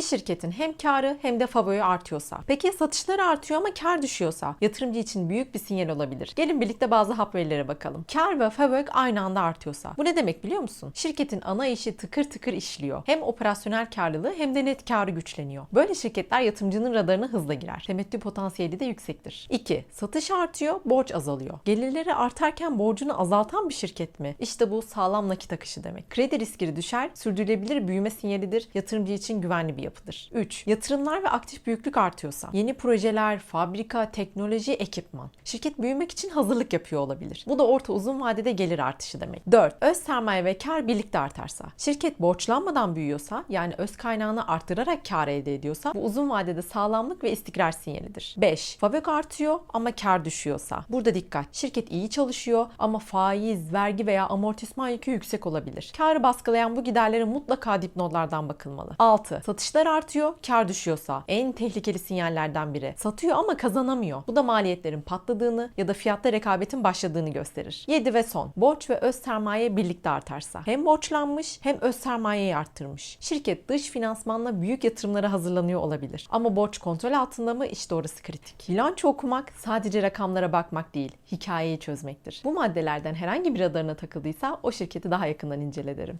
Bir şirketin hem karı hem de favori artıyorsa. Peki satışları artıyor ama kar düşüyorsa? Yatırımcı için büyük bir sinyal olabilir. Gelin birlikte bazı hap verilere bakalım. Kar ve favori aynı anda artıyorsa. Bu ne demek biliyor musun? Şirketin ana işi tıkır tıkır işliyor. Hem operasyonel karlılığı hem de net karı güçleniyor. Böyle şirketler yatırımcının radarına hızla girer. Temettü potansiyeli de yüksektir. 2. Satış artıyor, borç azalıyor. Gelirleri artarken borcunu azaltan bir şirket mi? İşte bu sağlam nakit akışı demek. Kredi riskleri düşer, sürdürülebilir büyüme sinyalidir, yatırımcı için güvenli bir yapıdır. 3. Yatırımlar ve aktif büyüklük artıyorsa, yeni projeler, fabrika, teknoloji, ekipman. Şirket büyümek için hazırlık yapıyor olabilir. Bu da orta uzun vadede gelir artışı demek. 4. Öz sermaye ve kar birlikte artarsa. Şirket borçlanmadan büyüyorsa, yani öz kaynağını arttırarak kar elde ediyorsa, bu uzun vadede sağlamlık ve istikrar sinyalidir. 5. Fabrik artıyor ama kar düşüyorsa. Burada dikkat. Şirket iyi çalışıyor ama faiz, vergi veya amortisman yükü yüksek olabilir. Karı baskılayan bu giderlere mutlaka dipnotlardan bakılmalı. 6. Satışlar artıyor, kar düşüyorsa. En tehlikeli sinyallerden biri. Satıyor ama kazanamıyor. Bu da maliyetlerin patladığını ya da fiyatta rekabetin başladığını gösterir. 7 ve son. Borç ve öz sermaye birlikte artarsa. Hem borçlanmış hem öz sermayeyi arttırmış. Şirket dış finansmanla büyük yatırımlara hazırlanıyor olabilir. Ama borç kontrol altında mı? İşte orası kritik. Bilanço okumak sadece rakamlara bakmak değil, hikayeyi çözmektir. Bu maddelerden herhangi bir radarına takıldıysa o şirketi daha yakından incele derim.